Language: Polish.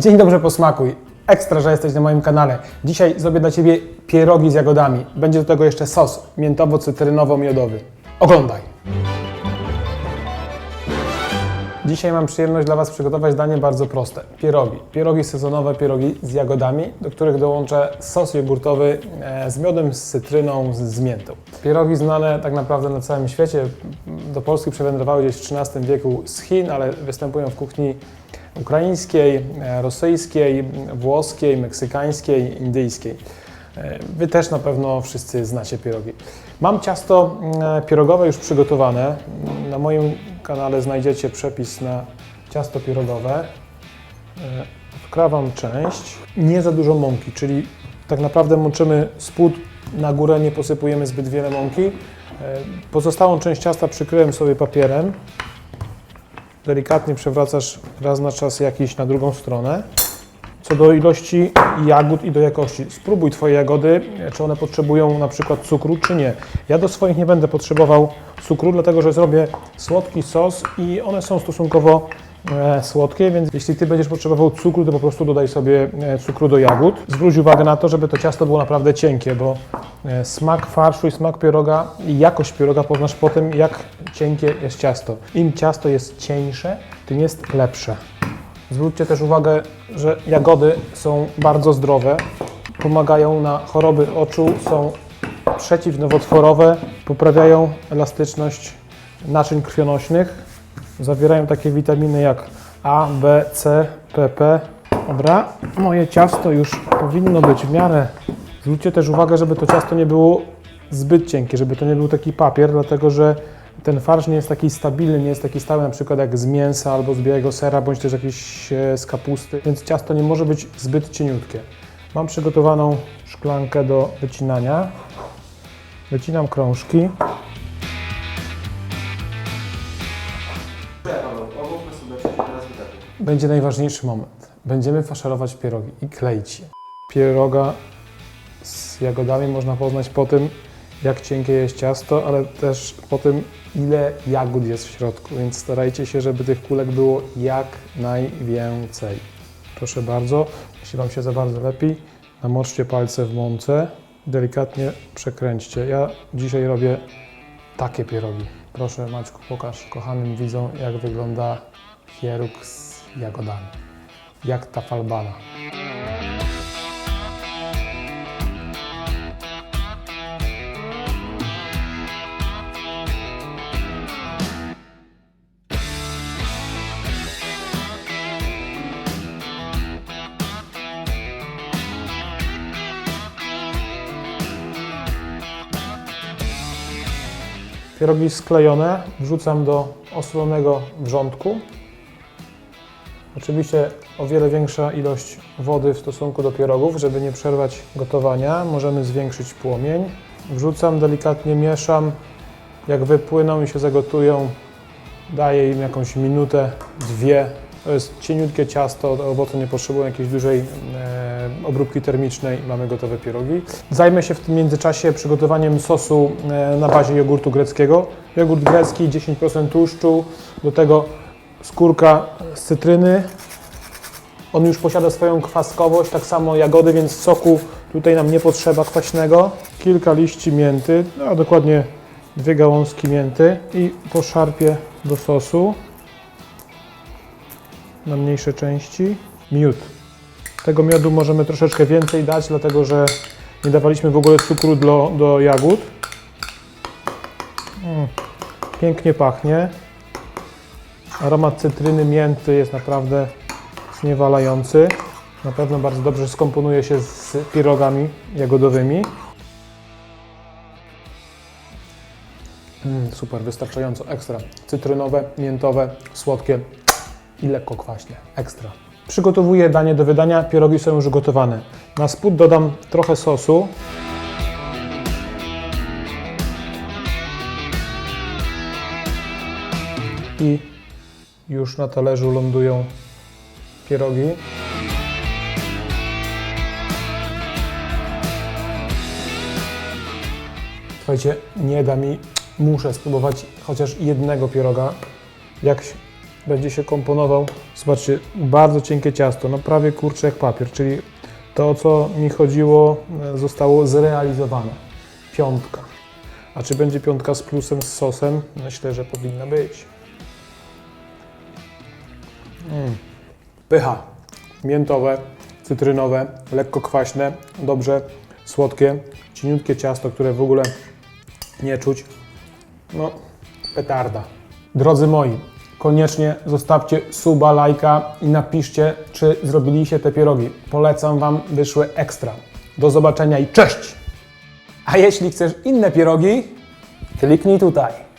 Dzień dobry, posmakuj. Ekstra, że jesteś na moim kanale. Dzisiaj zrobię dla Ciebie pierogi z jagodami. Będzie do tego jeszcze sos miętowo-cytrynowo-miodowy. Oglądaj. Dzisiaj mam przyjemność dla Was przygotować danie bardzo proste. Pierogi. Pierogi sezonowe, pierogi z jagodami, do których dołączę sos jogurtowy e, z miodem, z cytryną, z, miętą. Pierogi znane tak naprawdę na całym świecie. Do Polski przywędrowały gdzieś w XIII wieku z Chin, ale występują w kuchni ukraińskiej, e, rosyjskiej, włoskiej, meksykańskiej, indyjskiej. E, Wy też na pewno wszyscy znacie pierogi. Mam ciasto mm, pierogowe już przygotowane. Na moim kanale znajdziecie przepis na ciasto pierogowe. E, Wkrawam część. Nie za dużo mąki, czyli tak naprawdę moczymy spód na górę, nie posypujemy zbyt wiele mąki. E, Pozostałą część ciasta przykryłem sobie papierem. Delikatnie przewracasz raz na czas jakiś na drugą stronę. Co do ilości jagód i do jakości, spróbuj Twoje jagody, czy one potrzebują na przykład cukru, czy nie. Ja do swoich nie będę potrzebował cukru, dlatego że zrobię słodki sos i one są stosunkowo słodkie, więc jeśli Ty będziesz potrzebował cukru, to po prostu dodaj sobie e, cukru do jagód. Zwróć uwagę na to, żeby to ciasto było naprawdę cienkie, bo e, smak farszu i smak pieroga i jakość pieroga poznasz po tym, jak cienkie jest ciasto. Im ciasto jest cieńsze, tym jest lepsze. Zwróćcie też uwagę, że jagody są bardzo zdrowe, pomagają na choroby oczu, są przeciwnowotworowe, poprawiają elastyczność naczyń krwionośnych, zawierają takie witaminy jak A, B, C, PP. Dobra, moje ciasto już powinno być w miarę. Zwróćcie też uwagę, żeby to ciasto nie było zbyt cienkie, żeby to nie był taki papier, dlatego że ten farsz nie jest taki stabilny, nie jest taki stały na przykład jak z mięsa albo z białego sera, bądź też jakiś e, z kapusty, więc ciasto nie może być zbyt cieniutkie. Mam przygotowaną szklankę do wycinania. Wycinam krążki. Będzie najważniejszy moment. Będziemy faszerować pierogi i kleić je. Pieroga z jagodami można poznać po tym, jak cienkie jest ciasto, ale też po tym, ile jagód jest w środku, więc starajcie się, żeby tych kulek było jak najwięcej. Proszę bardzo, jeśli Wam się za bardzo lepi, namoczcie palce w mące, delikatnie przekręćcie. Ja dzisiaj robię takie pierogi. Proszę Maćku, pokaż kochanym widzom, jak wygląda pieróg z jagodami. Jak ta falbana. Pierogi sklejone wrzucam do osłonego wrzątku. Oczywiście o wiele większa ilość wody w stosunku do pierogów, żeby nie przerwać gotowania. Możemy zwiększyć płomień. Wrzucam, delikatnie mieszam. Jak wypłyną i się zagotują, daję im jakąś minutę, dwie. To jest cieniutkie ciasto, owoce nie potrzebują jakiejś dużej e, obróbki termicznej. Mamy gotowe pierogi. Zajmę się w tym międzyczasie przygotowaniem sosu e, na bazie jogurtu greckiego. Jogurt grecki, 10% tłuszczu, do tego skórka z cytryny. On już posiada swoją kwaskowość, tak samo jagody, więc soku tutaj nam nie potrzeba kwaśnego. Kilka liści mięty, no, a dokładnie dwie gałązki mięty i poszarpię do sosu na mniejsze części. Miód. Tego miodu możemy troszeczkę więcej dać, dlatego że nie dawaliśmy w ogóle cukru do, do jagód. Mm, Pięknie pachnie. Aromat cytryny, mięty jest naprawdę zniewalający. Na pewno bardzo dobrze skomponuje się z pierogami jagodowymi. Mm, super, wystarczająco, ekstra. Cytrynowe, miętowe, słodkie i lekko kwaśne. Ekstra. Przygotowuję danie do wydania, pierogi są już gotowane. Na spód dodam trochę sosu. I już na talerzu lądują pierogi. Słuchajcie, nie da mi, muszę spróbować chociaż jednego pieroga. Jak będzie się komponował. Zobaczcie, bardzo cienkie ciasto, no prawie kurcze jak papier, czyli to, o co mi chodziło, e, zostało zrealizowane. Piątka. A czy będzie piątka z plusem, z sosem? Myślę, że powinna być. Mm. Pycha. Miętowe, cytrynowe, lekko kwaśne, dobrze słodkie, cieniutkie ciasto, które w ogóle nie czuć. No, petarda. Drodzy moi, koniecznie zostawcie suba, lajka i napiszcie, czy zrobiliście te pierogi. Polecam Wam, wyszły ekstra. Do zobaczenia i cześć! A jeśli chcesz inne pierogi, kliknij tutaj.